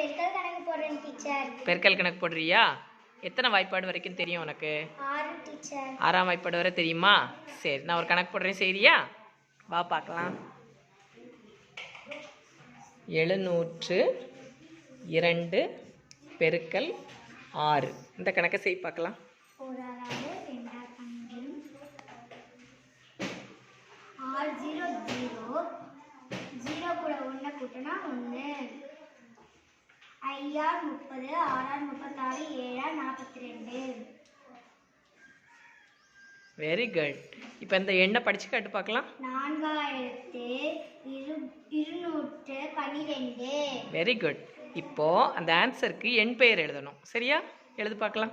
பெருக்கல் கணக்கு போடுறேன் டீச்சர் பெருக்கல் கணக்கு போடுறியா? எத்தனை வாய்ப்பாடு வரைக்கும் தெரியும் உனக்கு? ஆறு டீச்சர் ஆறாம் வாய்ப்பாடு வரை தெரியுமா? சரி நான் ஒரு கணக்கு போடுறேன் சரியா வா பார்க்கலாம். எழுநூற்று இரண்டு பெருக்கல் ஆறு. இந்த கணக்கை செய் பார்க்கலாம். ஆறு ஜீரோ ஜீரோ. ஜீரோ கூட ஒன்றை கூட்டினா ஒன்று ஐயார் முப்பது ஆறார் முப்பத்தாறு ஏழார் நாற்பத்தி ரெண்டு வெரி குட் இப்போ இந்த எண்ணை படிச்சு காட்டு பார்க்கலாம். நான்காயிரத்து இரு இருநூற்று பன்னிரெண்டு. வெரி குட் இப்போ அந்த ஆன்சருக்கு எண் பெயர் எழுதணும். சரியா? எழுது பார்க்கலாம்.